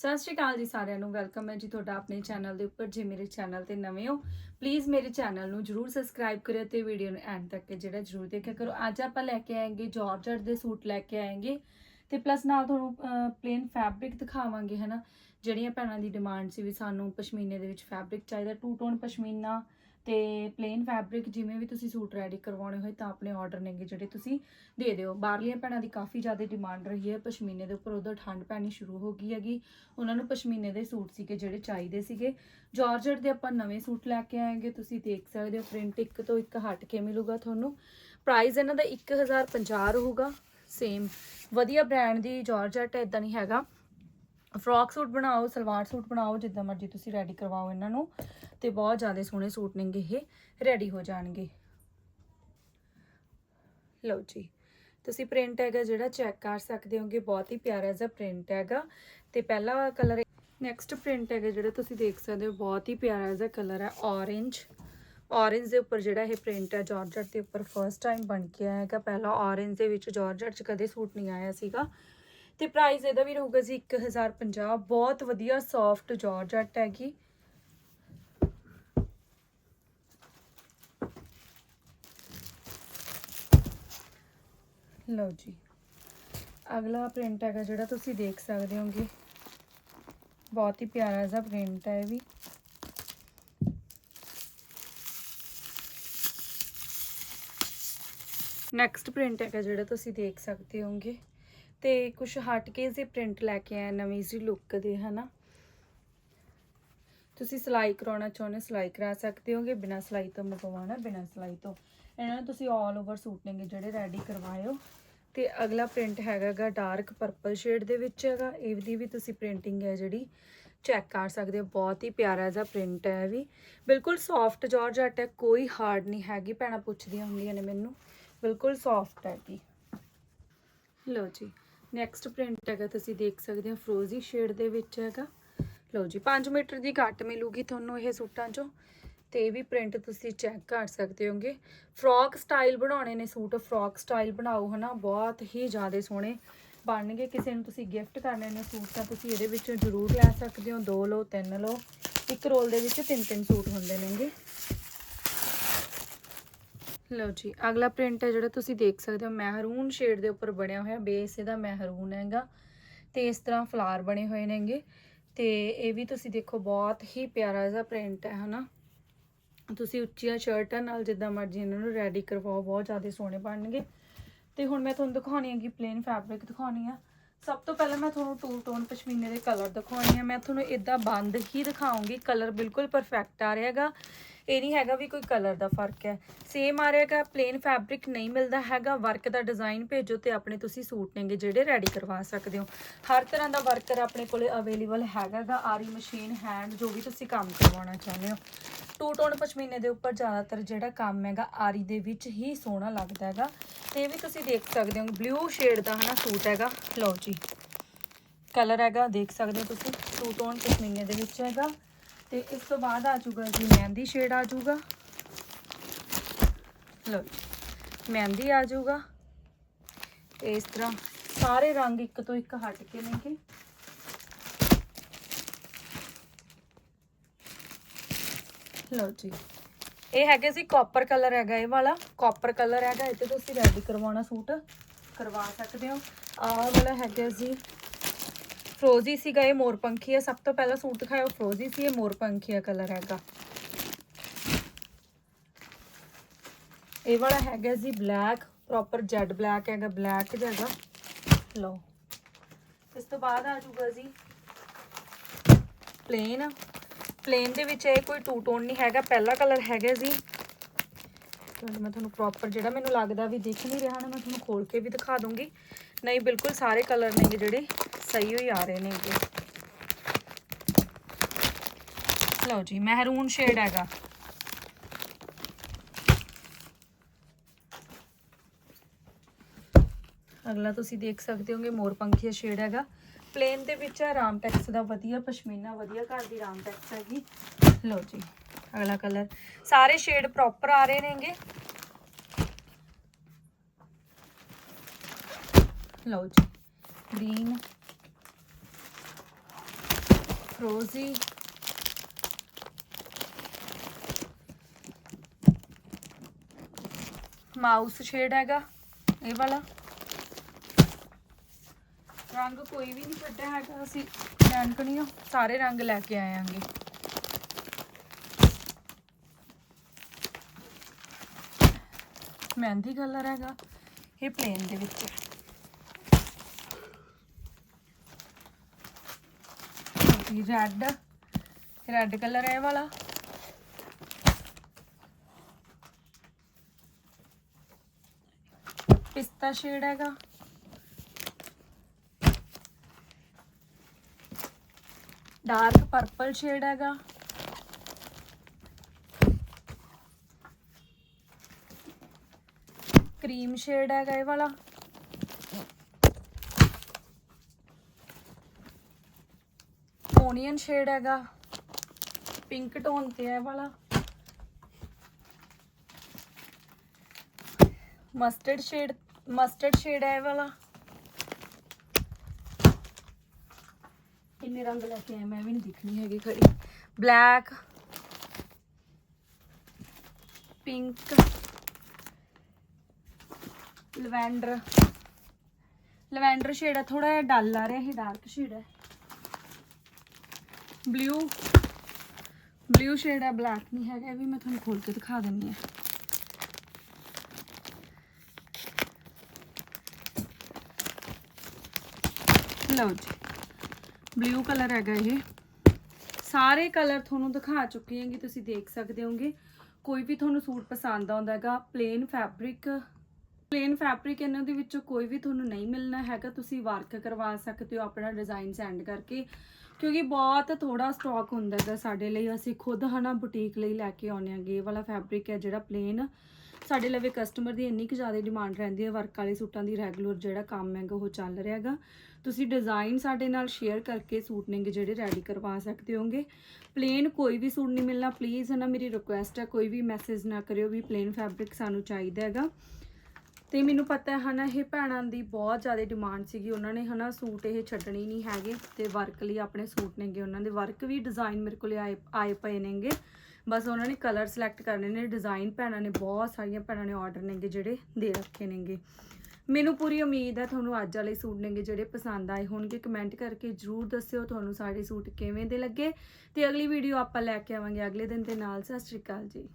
ਸਤਿ ਸ਼੍ਰੀ ਅਕਾਲ ਜੀ ਸਾਰਿਆਂ ਨੂੰ, ਵੈਲਕਮ ਹੈ ਜੀ ਤੁਹਾਡਾ ਆਪਣੇ ਚੈਨਲ ਦੇ ਉੱਪਰ, ਜੇ ਮੇਰੇ ਚੈਨਲ ਤੇ ਨਵੇਂ ਹੋ ਪਲੀਜ਼ ਮੇਰੇ ਚੈਨਲ ਨੂੰ ਜਰੂਰ ਸਬਸਕ੍ਰਾਈਬ ਕਰਿਓ ਤੇ ਵੀਡੀਓ ਨੂੰ ਐਂਡ ਤੱਕ ਜਿਹੜਾ ਜਰੂਰ ਦੇਖਿਆ ਕਰੋ। ਅੱਜ ਆਪਾਂ ਲੈ ਕੇ ਆਏਗੇ ਜਾਰਜਟ ਦੇ ਸੂਟ ਲੈ ਕੇ ਆਏਗੇ ਤੇ ਪਲੱਸ ਨਾਲ ਤੁਹਾਨੂੰ ਪਲੇਨ ਫੈਬਰਿਕ ਦਿਖਾਵਾਂਗੇ, ਹਨਾ? ਜਿਹੜੀਆਂ ਭੈਣਾਂ ਦੀ ਡਿਮਾਂਡ ਸੀ ਵੀ ਸਾਨੂੰ ਪਸ਼ਮੀਨੇ ਦੇ ਵਿੱਚ ਫੈਬਰਿਕ ਚਾਹੀਦਾ ਟੂ ਟੋਨ ਪਸ਼ਮੀਨਾ ਤੇ ਪਲੇਨ ਫੈਬਰਿਕ ਜਿਵੇਂ ਵੀ ਤੁਸੀਂ ਸੂਟ ਰੈਡੀ ਕਰਵਾਉਣੇ ਹੋਏ ਤਾਂ ਆਪਣੇ ਆਰਡਰ ਨੇਗੇ ਜਿਹੜੇ ਤੁਸੀਂ ਦੇ ਦਿਓ। ਬਾਹਰਲੀਆਂ ਭੈਣਾਂ ਦੀ ਕਾਫੀ ਜ਼ਿਆਦਾ ਡਿਮਾਂਡ ਰਹੀ ਹੈ। ਪਸ਼ਮੀਨੇ ਦੇ ਉੱਪਰ ਉਦੋਂ ਠੰਡ ਪੈਣੀ ਸ਼ੁਰੂ ਹੋ ਗਈ ਹੈਗੀ। ਉਹਨਾਂ ਨੂੰ ਪਸ਼ਮੀਨੇ ਦੇ ਸੂਟ ਸੀਗੇ ਜਿਹੜੇ ਚਾਹੀਦੇ ਸੀਗੇ। ਜਾਰਜਟ ਦੇ ਆਪਾਂ ਨਵੇਂ ਸੂਟ ਲੈ ਕੇ ਆਏਗੇ। ਤੁਸੀਂ ਦੇਖ ਸਕਦੇ ਹੋ ਪ੍ਰਿੰਟ ਇੱਕ ਤੋਂ ਇੱਕ ਹਟ ਕੇ ਮਿਲੂਗਾ ਤੁਹਾਨੂੰ। ਪ੍ਰਾਈਸ ਇਹਨਾਂ ਦਾ 1050 ਰਹੂਗਾ। ਸੇਮ ਵਧੀਆ ਬ੍ਰਾਂਡ ਦੀ ਜਾਰਜਟ ਇਦਾਂ ਨਹੀਂ ਹੈਗਾ। ਫਰੋਕ ਸੂਟ ਬਣਾਓ, ਸਲਵਾਰ ਸੂਟ ਬਣਾਓ, ਜਿੱਦਾਂ ਮਰਜ਼ੀ ਤੁਸੀਂ ਰੈਡੀ ਕਰਵਾਓ ਇਹਨਾਂ ਨੂੰ, ਤੇ ਬਹੁਤ ਜ਼ਿਆਦਾ ਸੋਹਣੇ ਸੂਟ ਨੇਗੇ ਇਹ ਰੈਡੀ ਹੋ ਜਾਣਗੇ। ਲਓ ਜੀ, ਤੁਸੀਂ ਪ੍ਰਿੰਟ ਹੈਗਾ ਜਿਹੜਾ ਚੈੱਕ ਕਰ ਸਕਦੇ ਹੋਗੇ, ਬਹੁਤ ਹੀ ਪਿਆਰਾ ਜਿਹਾ ਪ੍ਰਿੰਟ ਹੈਗਾ, ਤੇ ਪਹਿਲਾ ਕਲਰ ਨੈਕਸਟ ਪ੍ਰਿੰਟ ਹੈਗਾ ਜਿਹੜਾ ਤੁਸੀਂ ਦੇਖ ਸਕਦੇ ਹੋ, ਬਹੁਤ ਹੀ ਪਿਆਰਾ ਜਿਹਾ ਕਲਰ ਹੈ, orange orange ਦੇ ਉੱਪਰ ਜਿਹੜਾ ਇਹ ਪ੍ਰਿੰਟ ਹੈ ਜਾਰਜਟ ਦੇ ਉੱਪਰ ਫਰਸਟ ਟਾਈਮ ਬਣ ਕੇ ਆਇਆ ਹੈਗਾ, ਪਹਿਲਾਂ orange ਦੇ ਵਿੱਚ ਜਾਰਜਟ 'ਚ ਕਦੇ ਸੂਟ ਨਹੀਂ ਆਇਆ ਸੀਗਾ। ਤੇ ਪ੍ਰਾਈਸ ਇਹਦਾ ਵੀ ਰਹੂਗਾ ਜੀ 1050 ਬਹੁਤ ਵਧੀਆ ਸੌਫਟ ਜਾਰਜਟ ਹੈਗੀ। ਲਓ ਜੀ, ਅਗਲਾ ਪ੍ਰਿੰਟ ਹੈਗਾ ਜਿਹੜਾ ਤੁਸੀਂ ਦੇਖ ਸਕਦੇ ਹੋਗੇ। ਬਹੁਤ ਹੀ ਪਿਆਰਾ ਜਿਹਾ ਪ੍ਰਿੰਟ ਹੈ ਇਹ ਵੀ। ਨੈਕਸਟ ਪ੍ਰਿੰਟ ਹੈਗਾ ਜਿਹੜਾ ਤੁਸੀਂ ਦੇਖ ਸਕਦੇ ਹੋਗੇ। ਤੇ ਕੁਝ ਹਟ ਕੇ ਜੇ ਪ੍ਰਿੰਟ ਲੈ ਕੇ ਆਏ ਨਵੀਂ ਜੀ ਲੁੱਕ ਦੇ, ਹਨਾ? ਤੁਸੀਂ ਸਿਲਾਈ ਕਰਾਉਣਾ ਚਾਹੁੰਦੇ ਸਿਲਾਈ ਕਰਾ ਸਕਦੇ ਹੋਗੇ? ਬਿਨਾਂ ਸਿਲਾਈ ਤੋਂ ਮੰਗਵਾਉਣਾ, ਬਿਨਾਂ ਸਿਲਾਈ ਤੋਂ। ਇਹਨਾਂ ਨੂੰ ਤੁਸੀਂ ਆਲ ਓਵਰ ਸੂਟ ਨੇਗੇ ਜਿਹੜੇ ਰੈਡੀ ਕਰਵਾਇਓ ਤੇ ਅਗਲਾ ਪ੍ਰਿੰਟ ਹੈਗਾਗਾ ਡਾਰਕ ਪਰਪਲ ਸ਼ੇਡ ਦੇ ਵਿੱਚ ਹੈਗਾ। ਇਹਦੀ ਵੀ ਤੁਸੀਂ ਪ੍ਰਿੰਟਿੰਗ ਹੈ ਜਿਹੜੀ ਚੈੱਕ ਕਰ ਸਕਦੇ ਹੋ। ਬਹੁਤ ਹੀ ਪਿਆਰਾ ਜਿਹਾ ਪ੍ਰਿੰਟ ਹੈ ਇਹ ਵੀ। ਬਿਲਕੁਲ ਸੌਫਟ ਜਾਰਜਟ ਹੈ, ਕੋਈ ਹਾਰਡ ਨਹੀਂ ਹੈਗੀ। ਭੈਣਾਂ ਪੁੱਛਦੀਆਂ ਹੁੰਦੀਆਂ ਨੇ ਮੈਨੂੰ। ਬਿਲਕੁਲ ਸੌਫਟ ਹੈਗੀ ਲਓ ਜੀ। ਨੈਕਸਟ ਪ੍ਰਿੰਟ ਹੈਗਾ, ਤੁਸੀਂ ਦੇਖ ਸਕਦੇ ਹੋ ਫਰੋਜ਼ੀ ਸ਼ੇਡ ਦੇ ਵਿੱਚ ਹੈਗਾ। ਲਓ ਜੀ 5 ਮੀਟਰ ਦੀ ਘੱਟ ਮਿਲੂਗੀ ਤੁਹਾਨੂੰ ਇਹ ਸੂਟਾਂ 'ਚੋਂ। ਤੇ ਇਹ ਵੀ ਪ੍ਰਿੰਟ ਤੁਸੀਂ ਚੈੱਕ ਕਰ ਸਕਦੇ ਹੋਗੇ। ਫਰੋਕ ਸਟਾਈਲ ਬਣਾਉਣੇ ਨੇ ਸੂਟ ਫਰੋਕ ਸਟਾਈਲ ਬਣਾਓ, ਹਨਾ? ਬਹੁਤ ਹੀ ਜ਼ਿਆਦਾ ਸੋਹਣੇ ਬਣਨਗੇ। ਕਿਸੇ ਨੂੰ ਤੁਸੀਂ ਗਿਫਟ ਕਰਨੇ ਨੇ ਸੂਟ, ਤਾਂ ਤੁਸੀਂ ਇਹਦੇ ਵਿੱਚੋਂ ਜ਼ਰੂਰ ਲੈ ਸਕਦੇ ਹੋ। ਦੋ ਲਓ, ਤਿੰਨ ਲਓ। ਇੱਕ ਰੋਲ ਦੇ ਵਿੱਚ ਤਿੰਨ ਤਿੰਨ ਸੂਟ ਹੁੰਦੇ ਨੇਗੇ। ਲਓ ਜੀ, ਅਗਲਾ ਪ੍ਰਿੰਟ ਹੈ ਜਿਹੜਾ ਤੁਸੀਂ ਦੇਖ ਸਕਦੇ ਹੋ ਮਹਿਰੂਨ ਸ਼ੇਡ ਦੇ ਉੱਪਰ ਬਣਿਆ ਹੋਇਆ ਬੇਸ ਇਹਦਾ ਮਹਿਰੂਨ ਹੈਗਾ ਤੇ ਇਸ ਤਰ੍ਹਾਂ ਫਲਾਰ ਬਣੇ ਹੋਏ ਨੇਗੇ ਤੇ ਇਹ ਵੀ ਤੁਸੀਂ ਦੇਖੋ ਬਹੁਤ ਹੀ ਪਿਆਰਾ ਜਿਹਾ ਪ੍ਰਿੰਟ ਹੈ, ਹਨਾ? ਤੁਸੀਂ ਉੱਚੀਆਂ ਸ਼ਰਟਾਂ ਨਾਲ ਜਿੱਦਾਂ ਮਰਜ਼ੀ ਇਹਨਾਂ ਨੂੰ ਰੈਡੀ ਕਰਵਾਓ, ਬਹੁਤ ਜ਼ਿਆਦਾ ਸੋਹਣੇ ਬਣਨਗੇ। ਤੇ ਹੁਣ ਮੈਂ ਤੁਹਾਨੂੰ ਦਿਖਾਉਣੀ ਹੈਗੀ ਪਲੇਨ ਫੈਬਰਿਕ ਦਿਖਾਉਣੀ ਆ। ਸਭ ਤੋਂ ਪਹਿਲਾਂ ਮੈਂ ਤੁਹਾਨੂੰ ਟੂ ਟੋਨ ਪਸ਼ਮੀਨੇ ਦੇ ਕਲਰ ਦਿਖਾਉਣੀ ਆ। ਮੈਂ ਤੁਹਾਨੂੰ ਇਦਾਂ ਬੰਦ ਹੀ ਦਿਖਾਉਂਗੀ ਕਲਰ ਬਿਲਕੁਲ ਪਰਫੈਕਟ ਆ ਰਿਹਾਗਾ ਇਹ ਨਹੀਂ ਹੈਗਾ ਵੀ ਕੋਈ ਕਲਰ ਦਾ ਫ਼ਰਕ ਹੈ। ਸੇਮ ਆ ਰਿਹਾਗਾ ਪਲੇਨ ਫੈਬਰਿਕ ਨਹੀਂ ਮਿਲਦਾ ਹੈਗਾ। ਵਰਕ ਦਾ ਡਿਜ਼ਾਈਨ ਭੇਜੋ ਤੇ ਆਪਣੇ ਤੁਸੀਂ ਸੂਟ ਨੇਗੇ ਜਿਹੜੇ ਰੈਡੀ ਕਰਵਾ ਸਕਦੇ ਹੋ। ਹਰ ਤਰ੍ਹਾਂ ਦਾ ਵਰਕਰ ਆਪਣੇ ਕੋਲੇ ਅਵੇਲੇਬਲ ਹੈਗਾਗਾ ਆਰੀ ਮਸ਼ੀਨ ਹੈਂਡ ਜੋ ਵੀ ਤੁਸੀਂ ਕੰਮ ਕਰਵਾਉਣਾ ਚਾਹੁੰਦੇ ਹੋ। ਟੂ ਟੋਨ ਪਸ਼ਮੀਨੇ ਦੇ ਉੱਪਰ ਜ਼ਿਆਦਾਤਰ ਜਿਹੜਾ ਕੰਮ ਹੈਗਾ, ਆਰੀ ਦੇ ਵਿੱਚ ਹੀ ਸੋਹਣਾ ਲੱਗਦਾ ਹੈਗਾ। ਤੇ ਇਹ ਵੀ ਤੁਸੀਂ ਦੇਖ ਸਕਦੇ ਹੋ ਬਲੂ ਸ਼ੇਡ ਦਾ ਹਨਾ ਸੂਟ ਹੈਗਾ। ਲਓ ਜੀ। ਕਲਰ ਹੈਗਾ, ਦੇਖ ਸਕਦੇ ਹੋ ਤੁਸੀਂ। ਟੂ ਟੋਨ ਪਸ਼ਮੀਨੇ ਦੇ ਵਿੱਚ ਹੈਗਾ। ਤੇ ਇਸ ਤੋਂ ਬਾਅਦ ਆ ਜਾਊਗਾ ਜੀ ਮਹਿੰਦੀ ਸ਼ੇਡ ਆ ਜਾਊਗਾ। ਲਓ ਜੀ, ਮਹਿੰਦੀ ਆ ਜਾਊਗਾ। ਤੇ ਇਸ ਤਰ੍ਹਾਂ ਸਾਰੇ ਰੰਗ ਇੱਕ ਤੋਂ ਇੱਕ ਹਟ ਕੇ ਨੇਗੇ। ਲਓ ਜੀ, ਇਹ ਹੈਗੇ ਸੀ ਕਾਪਰ ਕਲਰ ਹੈਗਾ ਇਹ ਵਾਲਾ। ਕਾਪਰ ਕਲਰ ਹੈਗਾ, ਇਹ ਤੇ ਤੁਸੀਂ ਰੈਡੀ ਕਰਵਾਉਣਾ ਸੂਟ। ਕਰਵਾ ਸਕਦੇ ਹੋ। ਆਹ ਵਾਲਾ ਹੈਗਾ ਜੀ ਫਰੋਜ਼ੀ ਸੀਗਾ ਇਹ ਮੋਰਪੰਖੀ ਹੈ ਸਭ ਤੋਂ ਪਹਿਲਾਂ ਸੂਟ ਦਿਖਾਇਆ, ਉਹ ਫਰੋਜ਼ੀ ਸੀ, ਇਹ ਮੋਰਪੰਖੀ ਪੰਖੀਆ ਕਲਰ ਹੈਗਾ। ਇਹ ਵਾਲਾ ਹੈਗਾ ਜੀ ਬਲੈਕ ਪ੍ਰੋਪਰ ਜੈਡ ਬਲੈਕ ਹੈਗਾ, ਬਲੈਕ ਜਗਾ ਲਓ। ਇਸ ਤੋਂ ਬਾਅਦ ਆ ਜਾਊਗਾ ਜੀ ਪਲੇਨ ਪਲੇਨ ਦੇ ਵਿੱਚ ਇਹ ਕੋਈ ਟੂ ਟੋਨ ਨਹੀਂ ਹੈਗਾ, ਪਹਿਲਾ ਕਲਰ ਹੈਗਾ ਜੀ। ਤੁਹਾਨੂੰ ਮੈਂ ਤੁਹਾਨੂੰ ਪ੍ਰੋਪਰ ਜਿਹੜਾ ਮੈਨੂੰ ਲੱਗਦਾ ਵੀ ਦਿਖ ਨਹੀਂ ਰਿਹਾ ਨਾ, ਮੈਂ ਤੁਹਾਨੂੰ ਖੋਲ ਕੇ ਵੀ ਦਿਖਾ ਦੂੰਗੀ ਨਹੀਂ, ਬਿਲਕੁਲ ਸਾਰੇ ਕਲਰ ਨੇਗੇ ਜਿਹੜੇ। ਸਹੀ ਹੋਈ ਆ ਰਹੇ ਨੇਗੇ ਲਓ ਜੀ ਮਹਿਰੂਨ ਸ਼ੇਡ ਹੈਗਾ ਅਗਲਾ ਤੁਸੀਂ ਦੇਖ ਸਕਦੇ ਹੋਗੇ ਮੋਰ ਪੰਖੀਆ ਸ਼ੇਡ ਹੈਗਾ ਪਲੇਨ ਦੇ ਵਿੱਚ ਹੈ ਰਾਮਟੈਕਸ ਦਾ ਵਧੀਆ ਪਸ਼ਮੀਨਾ ਵਧੀਆ ਘਰ ਦੀ ਰਾਮਟੈਕਸ ਹੈਗੀ ਲਓ ਜੀ ਅਗਲਾ ਕਲਰ ਸਾਰੇ ਸ਼ੇਡ ਪ੍ਰੋਪਰ ਆ ਰਹੇ ਨੇਗੇ ਲਓ ਜੀ ਗ੍ਰੀਨ ਫਰੋਜ਼ੀ। ਮਾਊਸ ਸ਼ੇਡ ਹੈਗਾ, ਇਹ ਵਾਲਾ। ਰੰਗ ਕੋਈ ਵੀ ਨਹੀਂ ਛੱਡਿਆ ਹੈਗਾ, ਅਸੀਂ ਲੈਣ ਕਣੀਓ ਸਾਰੇ ਰੰਗ ਲੈ ਕੇ ਆਏ ਮਹਿੰਦੀ ਕਲਰ ਹੈਗਾ, ਇਹ ਪਲੇਨ ਦੇ ਵਿੱਚ ਹੈ। ਰੈੱਡ ਰੈੱਡ ਕਲਰ ਹੈ ਇਹ ਵਾਲਾ। ਪਿਸਤਾ ਸ਼ੇਡ ਹੈਗਾ। ਡਾਰਕ ਪਰਪਲ ਸ਼ੇਡ ਹੈਗਾ। ਕਰੀਮ ਸ਼ੇਡ ਹੈਗਾ ਇਹ ਵਾਲਾ। ਓਨੀਅਨ ਸ਼ੇਡ ਹੈਗਾ। ਪਿੰਕ ਟੋਨ ਤੇ ਹੈ ਇਹ ਵਾਲਾ। ਮਸਟਰਡ ਸ਼ੇਡ ਮਸਟਰਡ ਸ਼ੇਡ ਹੈ ਇਹ ਵਾਲਾ। ਕਿੰਨੇ ਰੰਗ ਲੈ ਕੇ ਆਏ, ਮੈਂ ਵੀ ਨਹੀਂ ਦਿਖਣੀ ਹੈਗੀ ਖੜੀ। Black pink lavender lavender shade ਹੈ ਥੋੜਾ ਜਿਹਾ ਡਲ ਆ ਰਿਹਾ, ਇਹ ਡਾਰਕ ਸ਼ੇਡ ਹੈ ਬਲੂ ਬਲੂ ਸ਼ੇਡ ਹੈ ਬਲੈਕ ਨਹੀਂ ਹੈਗਾ, ਇਹ ਵੀ ਮੈਂ ਤੁਹਾਨੂੰ ਖੋਲ ਕੇ ਦਿਖਾ ਦਿੰਨੀ ਆ ਲਓ ਜੀ ਬਲੂ ਕਲਰ ਹੈਗਾ ਇਹ। ਸਾਰੇ ਕਲਰ ਤੁਹਾਨੂੰ ਦਿਖਾ ਚੁੱਕੀ ਹਾਂਗੀ, ਤੁਸੀਂ ਦੇਖ ਸਕਦੇ ਹੋਗੇ। ਕੋਈ ਵੀ ਤੁਹਾਨੂੰ ਸੂਟ ਪਸੰਦ ਆਉਂਦਾ ਹੈਗਾ ਪਲੇਨ ਫੈਬਰਿਕ ਪਲੇਨ ਫੈਬਰਿਕ ਇਹਨਾਂ ਦੇ ਵਿੱਚੋਂ ਕੋਈ ਵੀ ਤੁਹਾਨੂੰ ਨਹੀਂ ਮਿਲਣਾ ਹੈਗਾ, ਤੁਸੀਂ ਵਰਕ ਕਰਵਾ ਸਕਦੇ ਹੋ ਆਪਣਾ ਡਿਜ਼ਾਈਨ ਸੈਂਡ ਕਰਕੇ। ਕਿਉਂਕਿ ਬਹੁਤ ਥੋੜਾ ਸਟਾਕ ਹੁੰਦਾ ਹੈਗਾ ਸਾਡੇ ਲਈ। ਅਸੀਂ ਖੁਦ ਹਨਾ ਬੁਟੀਕ ਲਈ ਲੈ ਕੇ ਆਉਂਦੇ ਆਂਗੇ ਇਹ ਵਾਲਾ ਫੈਬਰਿਕ ਹੈ ਜਿਹੜਾ ਪਲੇਨ ਸਾਡੇ ਲਵੇ ਕਸਟਮਰ ਦੀ ਇੰਨੀ ਕੁ ਜ਼ਿਆਦਾ ਡਿਮਾਂਡ ਰਹਿੰਦੀ ਹੈ। ਵਰਕ ਵਾਲੇ ਸੂਟਾਂ ਦੀ ਰੈਗੂਲਰ ਜਿਹੜਾ ਕੰਮ ਹੈਗਾ, ਉਹ ਚੱਲ ਰਿਹਾ ਹੈਗਾ। ਤੁਸੀਂ ਡਿਜ਼ਾਈਨ ਸਾਡੇ ਨਾਲ ਸ਼ੇਅਰ ਕਰਕੇ ਸੂਟ ਨੇਗੇ ਜਿਹੜੇ ਰੈਡੀ ਕਰਵਾ ਸਕਦੇ ਹੋਗੇ। ਪਲੇਨ ਕੋਈ ਵੀ ਸੂਟ ਨਹੀਂ ਮਿਲਣਾ। ਪਲੀਜ਼ ਹਨਾ ਮੇਰੀ ਰਿਕੁਐਸਟ ਹੈ, ਕੋਈ ਵੀ ਮੈਸੇਜ ਨਾ ਕਰਿਓ ਵੀ ਪਲੇਨ ਫੈਬਰਿਕ ਸਾਨੂੰ ਚਾਹੀਦਾ ਹੈਗਾ। ਤੇ ਮੈਨੂੰ ਪਤਾ ਹੈ ਹਨਾ, ਇਹ ਭੈਣਾਂ ਦੀ ਬਹੁਤ ਜ਼ਿਆਦਾ ਡਿਮਾਂਡ ਸੀਗੀ। ਉਹਨਾਂ ਨੇ ਹਨਾ ਸੂਟ ਇਹ ਛੱਡਣੇ ਨਹੀਂ ਹੈਗੇ ਤੇ ਵਰਕ ਲਈ ਆਪਣੇ ਸੂਟ ਨੇਗੇ ਉਹਨਾਂ ਦੇ। ਵਰਕ ਵੀ ਡਿਜ਼ਾਈਨ ਮੇਰੇ ਕੋਲੇ ਆਏ ਆਏ ਪਏ ਨੇਗੇ। ਬਸ ਉਹਨਾਂ ਨੇ ਕਲਰ ਸਿਲੈਕਟ ਕਰਨੇ ਨੇ ਡਿਜ਼ਾਈਨ ਭੈਣਾਂ ਨੇ, ਬਹੁਤ ਸਾਰੀਆਂ ਭੈਣਾਂ ਨੇ ਆਰਡਰ ਨੇਗੇ ਜਿਹੜੇ ਦੇ ਰੱਖੇ ਨੇਗੇ। ਮੈਨੂੰ ਪੂਰੀ ਉਮੀਦ ਹੈ ਤੁਹਾਨੂੰ ਅੱਜ ਵਾਲੇ ਸੂਟ ਨੇਗੇ ਜਿਹੜੇ ਪਸੰਦ ਆਏ ਹੋਣਗੇ। ਕਮੈਂਟ ਕਰਕੇ ਜਰੂਰ ਦੱਸਿਓ ਤੁਹਾਨੂੰ ਸਾਡੇ ਸੂਟ ਕਿਵੇਂ ਦੇ ਲੱਗੇ। ਤੇ ਅਗਲੀ ਵੀਡੀਓ ਆਪਾਂ ਲੈ ਕੇ ਆਵਾਂਗੇ। ਅਗਲੇ ਦਿਨ ਦੇ ਨਾਲ, ਸਤਿ ਸ਼੍ਰੀ ਅਕਾਲ ਜੀ।